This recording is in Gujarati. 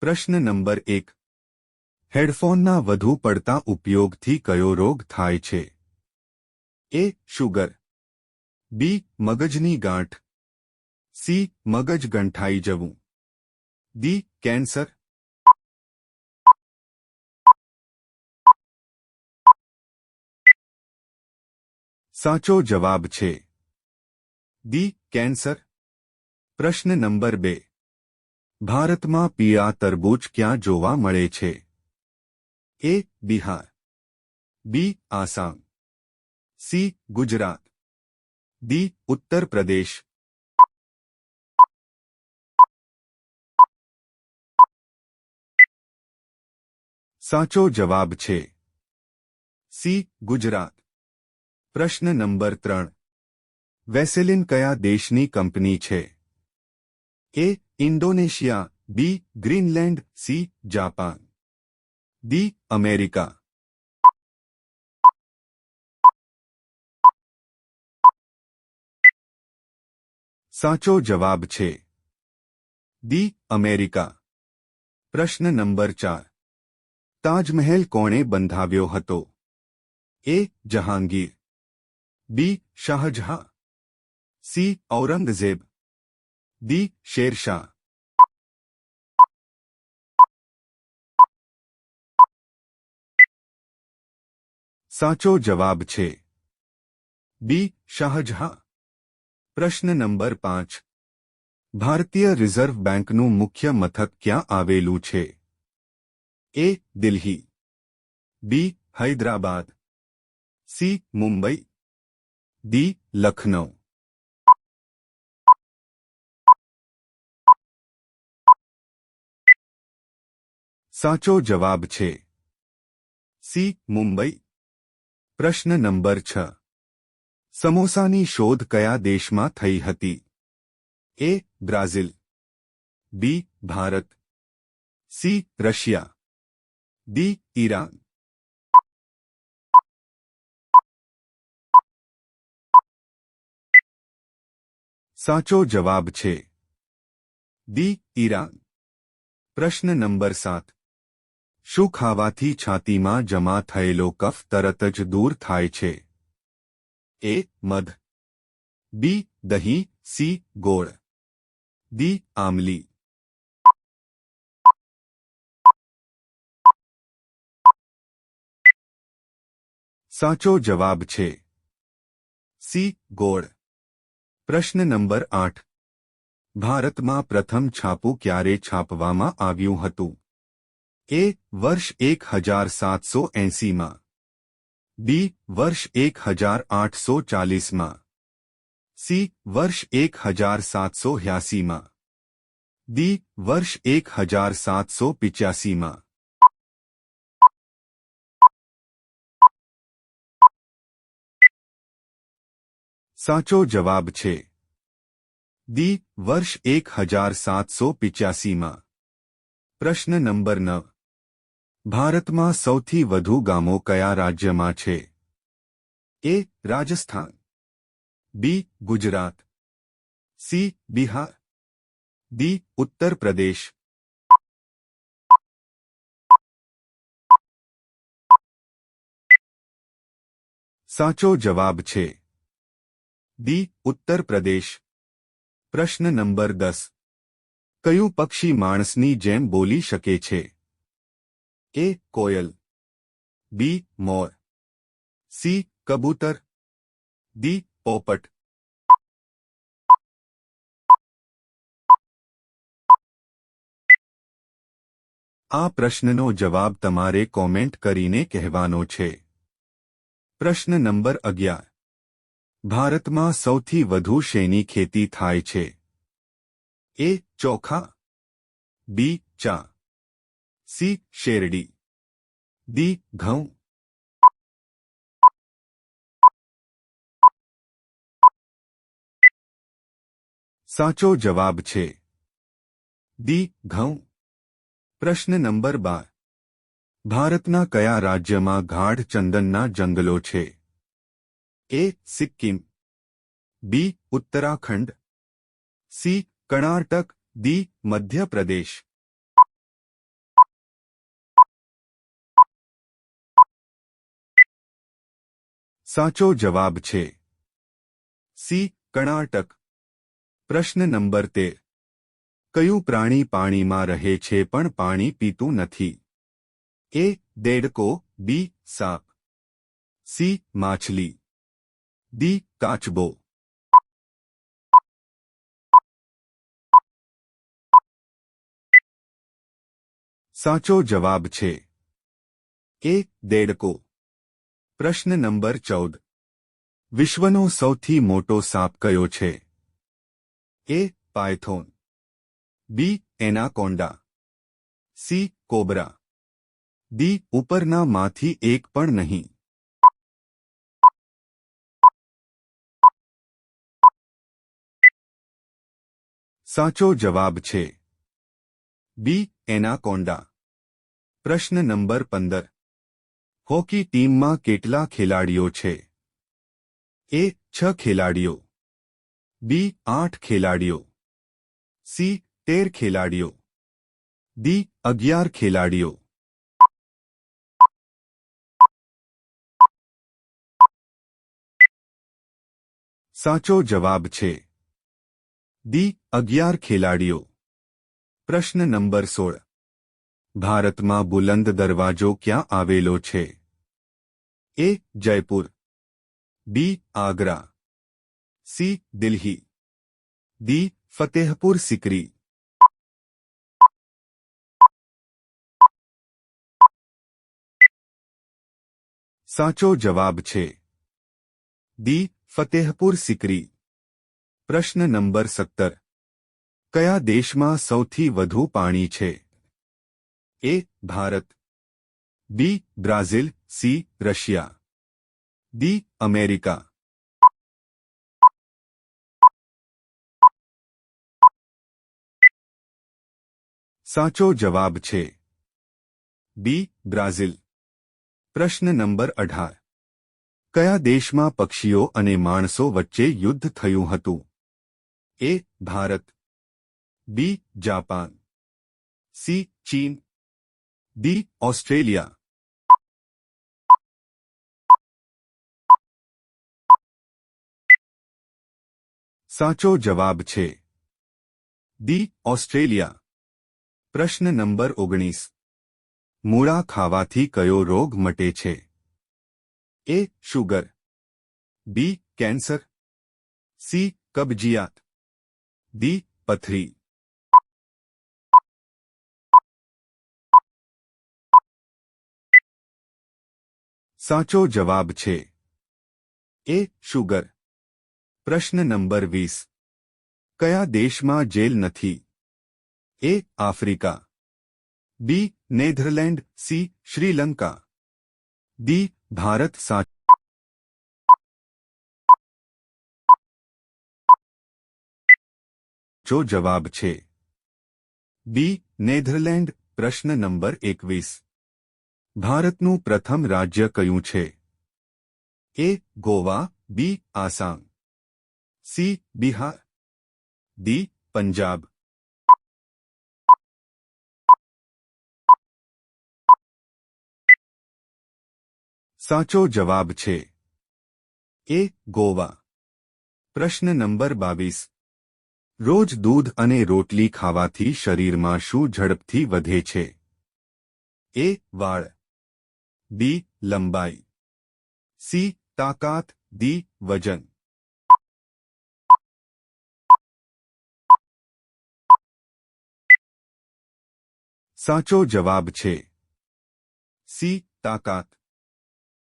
પ્રશ્ન નંબર એક. હેડફોનના વધુ પડતા ઉપયોગથી કયો રોગ થાય છે? A, sugar. બી, મગજની ગાંઠ. સી, મગજ ગંઠાઈ જવું. દી કેન્સર. સાચો જવાબ છે. દી કેન્સર. પ્રશ્ન નંબર બે. ભારતમાં પીળા તરબૂચ ક્યાં જોવા મળે છે A Bihar B Assam C Gujarat D Uttar Pradesh સાચો જવાબ છે સી ગુજરાત પ્રશ્ન નંબર ત્રણ વેસેલિન કયા દેશની કંપની છે A Indonesia, B, Greenland, C, Japan. D, America. સાચો જવાબ છે. દી અમેરિકા. પ્રશ્ન નંબર ચાર. તાજમહેલ કોણે બંધાવ્યો હતો? A, Jahangir. B, Shah Jahan. C, Aurangzeb. D Sher Shah સાચો જવાબ છે બી શાહજહાં પ્રશ્ન નંબર પાંચ ભારતીય રિઝર્વ બેંકનું મુખ્ય મથક ક્યાં આવેલું છે A Delhi B Hyderabad C Mumbai D Lucknow સાચો જવાબ છે. સી, મુંબઈ. પ્રશ્ન નંબર છ. સમોસાની શોધ કયા દેશમાં થઈ હતી? A, Brazil. B, Bharat. C, Russia. D, Iran. સાચો જવાબ છે. D, Iran. પ્રશ્ન નંબર સાત. શું ખાવાથી છાતીમાં જમા થયેલો કફ તરત જ દૂર થાય છે? એ, મધ. બી, દહીં. સી, ગોળ. દી આમલી સાચો જવાબ છે. સી, ગોળ. પ્રશ્ન નંબર આઠ. ભારતમાં પ્રથમ છાપું ક્યારે છાપવામાં આવ્યું હતું? એ વર્ષ એક હજાર સાતસો એંસીમાં બી વર્ષ એક હજાર આઠસો ચાલીસમાં સી વર્ષ એક હજાર સાતસો હ્યાસીમાં ડી વર્ષ એક હજાર સાતસો પિચ્યાસીમાં સાચો જવાબ છે દી વર્ષ એક હજાર સાતસો પિચ્યાસીમાં પ્રશ્ન નંબર નવ ભારતમાં સૌથી વધુ ગામો કયા રાજ્યમાં છે? A, Rajasthan. B, Gujarat. C, Bihar. D Uttar Pradesh સાચો જવાબ છે. ડી ઉત્તર પ્રદેશ પ્રશ્ન નંબર દસ. કયું પક્ષી માણસની જેમ બોલી શકે છે? એ કોયલ બી મોર સી કબૂતર ડી પોપટ આ પ્રશ્નનો જવાબ તમારે કોમેન્ટ કરીને કહેવાનો છે પ્રશ્ન નંબર અગિયાર ભારતમાં સૌથી વધુ શેની ખેતી થાય છે એ ચોખા બી ચા સી શેરડી ડી ઘઉં સાચો જવાબ છે ડી ઘઉં પ્રશ્ન નંબર બાર ભારતના કયા રાજ્યમાં ગાઢ ચંદનના જંગલો છે A Sikkim B Uttarakhand C Karnataka D Madhya Pradesh સાચો જવાબ છે. સી. કર્ણાટક. પ્રશ્ન નંબર તેર કયું પ્રાણી પાણીમાં રહે છે પણ પાણી પીતું નથી? એ. દેડકો. બી. સાપ. સી. માછલી. ડી. કાચબો. સાચો જવાબ છે. એ. દેડકો. પ્રશ્ન નંબર ચૌદ. વિશ્વનો સૌથી મોટો સાપ કયો છે? A, python. B, anaconda. C, cobra. D ઉપરના માંથી એક પણ નહીં. સાચો જવાબ છે. B, anaconda. પ્રશ્ન નંબર પંદર. હોકી ટીમમાં કેટલા ખેલાડીઓ છે? એ, છ ખેલાડીઓ. બી, આઠ ખેલાડીઓ. સી, તેર ખેલાડીઓ. ડી, અગિયાર ખેલાડીઓ. સાચો જવાબ છે. ડી, અગિયાર ખેલાડીઓ. પ્રશ્ન નંબર સોળ. ભારતમાં બુલંદ દરવાજો ક્યાં આવેલો છે? A Jaipur B Agra C Delhi D Fatehpur Sikri સાચો જવાબ છે ડી ફતેહપુર સિકરી પ્રશ્ન નંબર સત્તર કયા દેશમાં સૌથી વધુ પાણી છે A Bharat B Brazil C, Russia. D, America. સાચો જવાબ છે. બી બ્રાઝિલ. પ્રશ્ન નંબર અઢાર. કયા દેશમાં પક્ષીઓ અને માણસો વચ્ચે યુદ્ધ થયું હતું? A, Bharat. B, Japan. C, Chin. D, Australia. સાચો જવાબ છે. ડી. ઓસ્ટ્રેલિયા. પ્રશ્ન નંબર ઓગણીસ. મૂળા ખાવાથી કયો રોગ મટે છે? A. Sugar. B. Cancer. C. કબજિયાત. ડી. પથરી. સાચો જવાબ છે. એ. શુગર. પ્રશ્ન નંબર વીસ. કયા દેશમાં જેલ નથી? A, Africa. B, Netherland. C, Sri Lanka. D, Bharat સાચો જવાબ છે. બી, નેધરલેન્ડ. પ્રશ્ન નંબર એકવીસ. ભારતનું પ્રથમ રાજ્ય કયું છે? A, Goa. B, Assam. C Bihar D Punjab સાચો જવાબ છે એ ગોવા પ્રશ્ન નંબર બાવીસ રોજ દૂધ અને રોટલી ખાવાથી શરીરમાં શું ઝડપથી વધે છે? એ, વાળ. બી, લંબાઈ. સી, તાકાત. ડી, વજન. સાચો જવાબ છે. સી. તાકાત.